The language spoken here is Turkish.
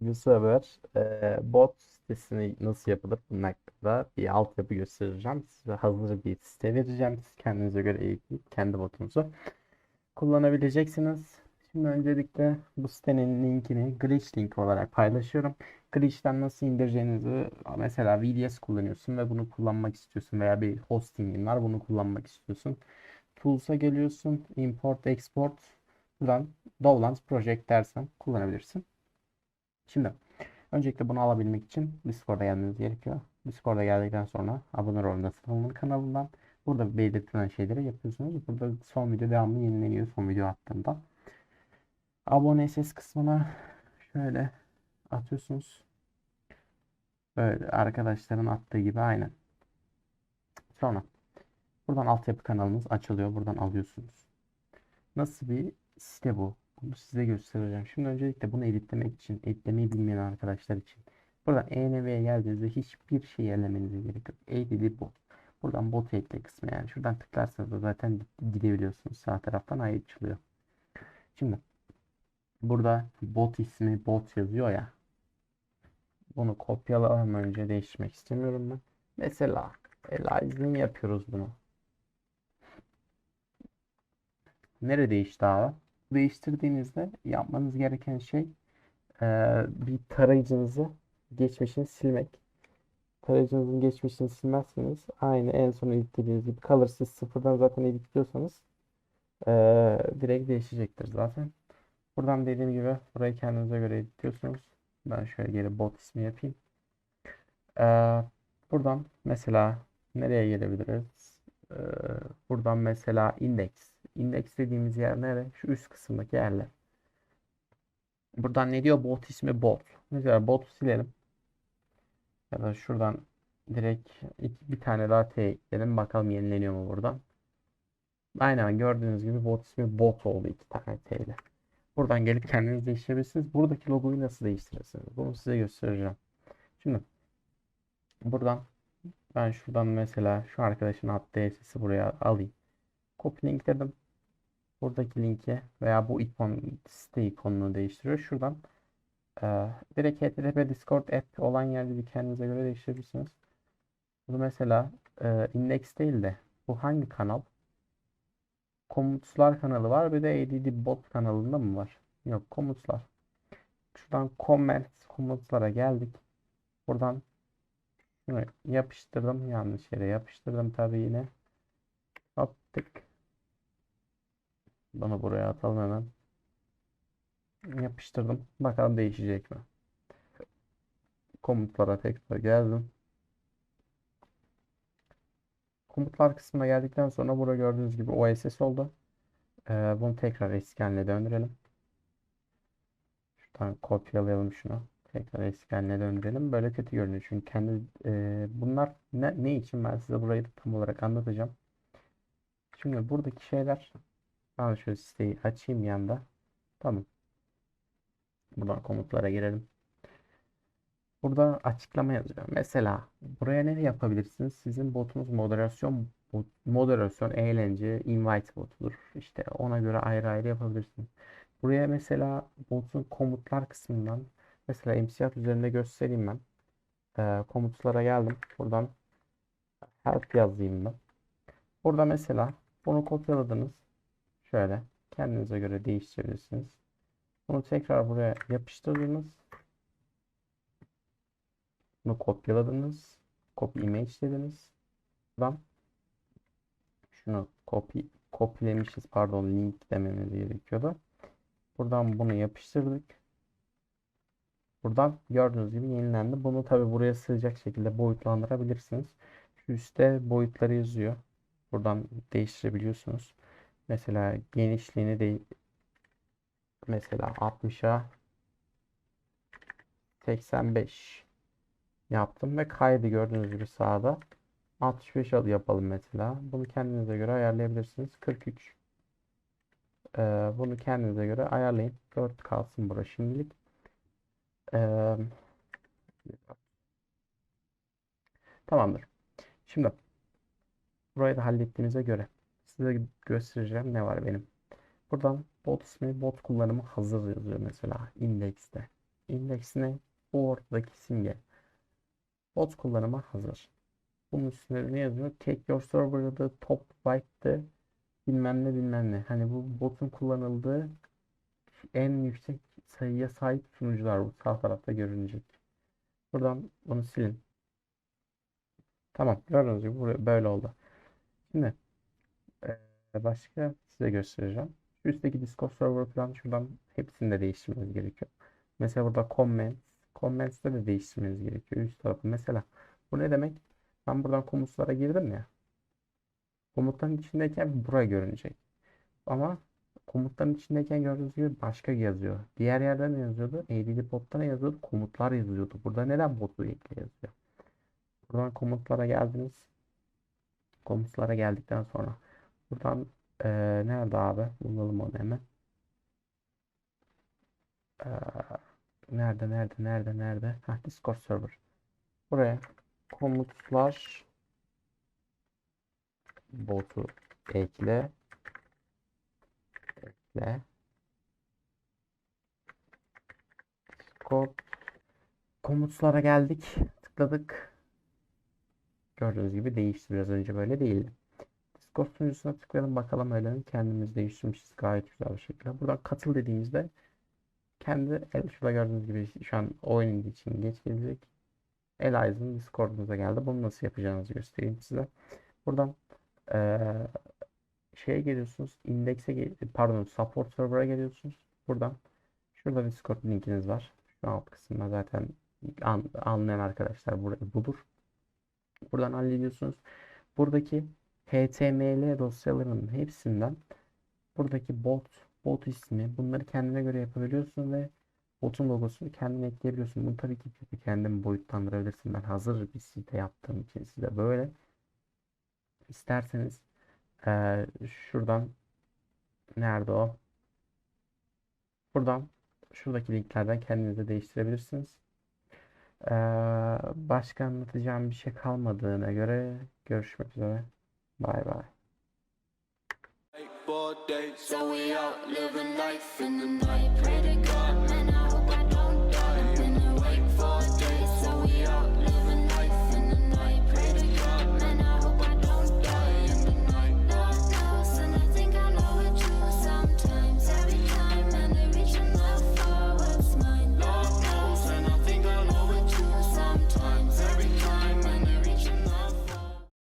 Bu sefer e, bot sitesini nasıl yapılır bunun hakkında bir altyapı göstereceğim. Size hazır bir site vereceğim. Siz kendinize göre eğitleyip kendi botunuzu kullanabileceksiniz. Şimdi öncelikle bu sitenin linkini Glitch link olarak paylaşıyorum. Glitch'ten nasıl indireceğinizi mesela VDS kullanıyorsun ve bunu kullanmak istiyorsun veya bir hostingin var bunu kullanmak istiyorsun. Tools'a geliyorsun. Import, Export. Buradan Dovlands Project dersen kullanabilirsin. Şimdi öncelikle bunu alabilmek için Discord'a gelmeniz gerekiyor. Discord'a geldikten sonra abone olun nasıl kanalından burada belirtilen şeyleri yapıyorsunuz. Burada son video devamlı yenileniyor son video attığımda. Abone ses kısmına şöyle atıyorsunuz. Böyle arkadaşların attığı gibi aynen. Sonra buradan altyapı kanalınız açılıyor. Buradan alıyorsunuz. Nasıl bir site bu? Bunu size göstereceğim. Şimdi öncelikle bunu editlemek için, editlemeyi bilmeyen arkadaşlar için buradan env'ye geldiğinizde hiçbir şey ellemenize gerek yok. Edit bot. Buradan bot ekle kısmı yani. Şuradan tıklarsanız da zaten gidebiliyorsunuz. Sağ taraftan açılıyor. Şimdi burada bot ismi bot yazıyor ya. Bunu kopyalamam önce değiştirmek istemiyorum ben. Mesela Elizin yapıyoruz bunu. Nerede değişti abi? Değiştirdiğinizde yapmanız gereken şey e, bir tarayıcınızı geçmişini silmek. Tarayıcınızın geçmişini silmezseniz aynı en son editlediğiniz gibi kalır. Siz sıfırdan zaten editliyorsanız e, direkt değişecektir zaten. Buradan dediğim gibi burayı kendinize göre editliyorsunuz. Ben şöyle geri bot ismi yapayım. E, buradan mesela nereye gelebiliriz? E, buradan mesela index. Index dediğimiz yer nere? Şu üst kısımdaki yerler. Buradan ne diyor? Bot ismi bot. Mesela botu silelim. Ya da şuradan direkt iki, bir tane daha T ekledim. Bakalım yenileniyor mu buradan. Aynen gördüğünüz gibi bot ismi bot oldu iki tane T ile. Buradan gelip kendiniz değiştirebilirsiniz. Buradaki logoyu nasıl değiştirirsiniz? Bunu size göstereceğim. Şimdi buradan ben şuradan mesela şu arkadaşın attığı SS'i buraya alayım. Copy link dedim. Buradaki linki veya bu ikon site ikonunu değiştiriyor. Şuradan e, direkt HTTP Discord app olan yerde bir kendinize göre değiştirebilirsiniz. Bu mesela e, index değil de bu hangi kanal? Komutlar kanalı var. Bir de ADD bot kanalında mı var? Yok komutlar. Şuradan comment komutlara geldik. Buradan yapıştırdım. Yanlış yere yapıştırdım tabii yine. Hop tık. Bunu buraya atalım hemen. Yapıştırdım. Bakalım değişecek mi? Komutlara tekrar geldim. Komutlar kısmına geldikten sonra burada gördüğünüz gibi OSS oldu. Ee, bunu tekrar eski haline döndürelim. Şuradan kopyalayalım şunu. Tekrar eski haline döndürelim. Böyle kötü görünüyor. Çünkü kendi e, bunlar ne, ne için ben size burayı tam olarak anlatacağım. Şimdi buradaki şeyler ben şöyle siteyi açayım yanda. Tamam. Buradan komutlara girelim. Burada açıklama yazıyor. Mesela buraya ne yapabilirsiniz? Sizin botunuz moderasyon moderasyon, eğlence, invite botudur. İşte ona göre ayrı ayrı yapabilirsiniz. Buraya mesela botun komutlar kısmından mesela MCF üzerinde göstereyim ben. Ee, komutlara geldim. Buradan help yazayım ben. Burada mesela bunu kopyaladınız. Şöyle kendinize göre değiştirebilirsiniz. Bunu tekrar buraya yapıştırdınız. Bunu kopyaladınız. Copy image dediniz. Buradan şunu copy kopyalemişiz. Pardon link dememiz gerekiyordu. Buradan bunu yapıştırdık. Buradan gördüğünüz gibi yenilendi. Bunu tabi buraya sığacak şekilde boyutlandırabilirsiniz. Şu üstte boyutları yazıyor. Buradan değiştirebiliyorsunuz. Mesela genişliğini de mesela 60'a 85 yaptım ve kaydı gördüğünüz gibi sağda 65 al yapalım mesela. Bunu kendinize göre ayarlayabilirsiniz. 43 ee, bunu kendinize göre ayarlayın. 4 kalsın burası şimdilik. Ee, tamamdır. Şimdi burayı da hallettiğimize göre size göstereceğim ne var benim. Buradan bot ismi bot kullanımı hazır yazıyor mesela indekste. indeksine bu ortadaki simge. Bot kullanıma hazır. Bunun üstünde ne yazıyor? Take your server'dı, top right'tı, bilmem ne bilmem ne. Hani bu botun kullanıldığı en yüksek sayıya sahip sunucular bu sağ tarafta görünecek. Buradan bunu silin. Tamam gördüğünüz gibi böyle oldu. Şimdi başka size göstereceğim. Şu üstteki Discord server falan şuradan hepsini de değiştirmeniz gerekiyor. Mesela burada comments, comments'te de değiştirmeniz gerekiyor üst tarafı. Mesela bu ne demek? Ben buradan komutlara girdim ya. Komutların içindeyken bura görünecek. Ama komutların içindeyken gördüğünüz gibi başka yazıyor. Diğer yerde ne yazıyordu? ADD bot'ta ne yazıyordu? Komutlar yazıyordu. Burada neden botu ekle yazıyor? Buradan komutlara geldiniz. Komutlara geldikten sonra buradan eee, nerede abi? Bulalım onu hemen. Eee, nerede nerede nerede nerede? Ha Discord server. Buraya komutlar botu ekle ekle Discord komutlara geldik. Tıkladık. Gördüğünüz gibi değişti. Biraz önce böyle değildi. Discord sunucusuna tıklayalım bakalım öyle mi? Kendimiz değiştirmişiz gayet güzel bir şekilde. Buradan katıl dediğimizde kendi el şurada gördüğünüz gibi şu an oyun için geç gelecek. Elias'ın Discord'umuza geldi. Bunu nasıl yapacağınızı göstereyim size. Buradan eee şeye geliyorsunuz. Index'e pardon support server'a geliyorsunuz. Buradan şurada Discord linkiniz var. Şu alt kısımda zaten an- anlayan arkadaşlar burayı bulur. Buradan hallediyorsunuz. Buradaki HTML dosyalarının hepsinden buradaki bot, bot ismi bunları kendine göre yapabiliyorsun ve botun logosunu kendine ekleyebiliyorsun. Bunu tabii ki kendin boyutlandırabilirsin. Ben hazır bir site yaptığım için size böyle. İsterseniz eee, şuradan nerede o? Buradan şuradaki linklerden kendinize değiştirebilirsiniz. Eee, başka anlatacağım bir şey kalmadığına göre görüşmek üzere. Four days. So we out living life in the night.